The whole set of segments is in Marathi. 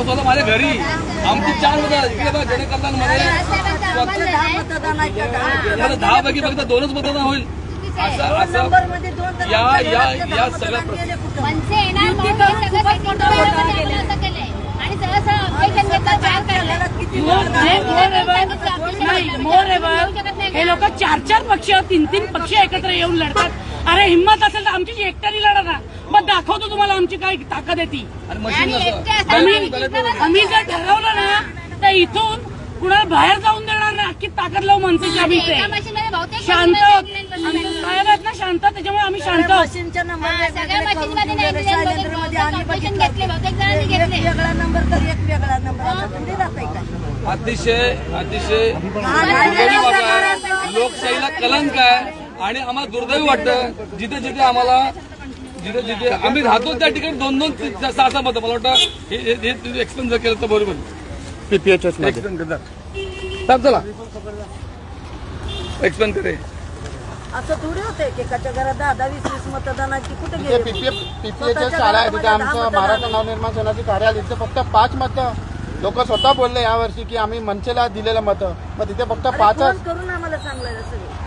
स्वतः माझ्या घरी आमची चार मला दहा पैकी फक्त दोनच मतदान होईल असं या या या सगळ्या हे हे लोक चार चार पक्ष तीन तीन पक्ष एकत्र येऊन लढतात अरे हिंमत असेल तर आमची एकट्याने लढा ना मग दाखवतो तुम्हाला आमची काय ताकद ती असतात. आम्ही जर ठरवलं ना तर इथून कुणाला बाहेर जाऊन देणार नाही अख्खी ताकद लावून मनसेची आम्ही बहुतेक शांत machine आहोत. मध्ये आमचे 99 साहेब आहेत ना शांत त्याच्यामुळे आम्ही शांत आहोत मशीनच्या नंबर हा, सगळ्या वेगवेगळे machine करून मध्ये ठेवलेले. 99 शैलेंद्रमध्ये आम्ही बहुतेक बघितलं. घेतले, बहुतेक जणांनी एक घेतले. वेगळा नंबर तर एक वेगळा नंबर आता थोडी राहत काय अतिशय अतिशय लोकशाहीला कलंक आहे आणि आम्हाला दुर्दैवी वाटतं जिथे जिथे आम्हाला जिथे जिथे आम्ही राहतो त्या ठिकाणी दोन दोन तीन- सहा सहा मतं. मला वाटतं हे हे- हे एक्सप्लेन जर केलं तर बरोबर. मध्ये. एक्सप्लेन करता साहेब चला. एक्सप्लेन करे. असं थोडी होते की एकाच्या घरात दहा दहा वीस वीस मतदानाची कुठे तिथे गेले? पीपीएचएस शाळा आहे तिथे आमचं महाराष्ट्र नवनिर्माण सेनाची कार्यालय. तिथे फक्त पाच मतं. लोक स्वतः बोलले यावर्षी की आम्ही मनसेला दिलेलं मतं. मग तिथे फक्त पाचच करून आम्हाला सांगलं सगळं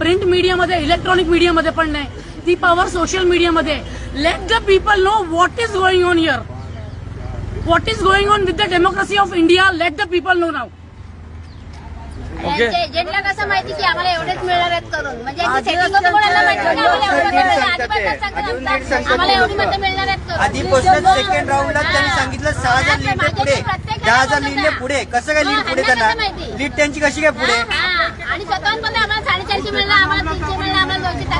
प्रिंट मीडियामध्ये इलेक्ट्रॉनिक मीडियामध्ये पण नाही. ती पॉवर सोशल मीडियामध्ये. Let the people know what is going on here what is going on with the democracy of India let the people know नाव एजंटला कसं माहिती की आम्हाला एवढेच मिळणार आहेत करून. म्हणजे आम्हाला एवढे मतं मिळणार. आहेत सेकंड राऊंडला त्यांनी हा. सांगितलं सहा हजार लीड माझ्या पुढे. दहा हजार होता. पुढे. कसं काय लीड हा, पुढे त्यांना त्यांना? लीड त्यांची कशी काय पुढे हा, हा. आणि स्वतःहून पण आम्हाला साडेचारशे मिळणार आम्हाला तीनशे मिळणार आम्हाला दोनशे त्यांना बरोबर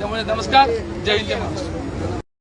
त्यामुळे नमस्कार जय हिंद जय महाराष्ट्र.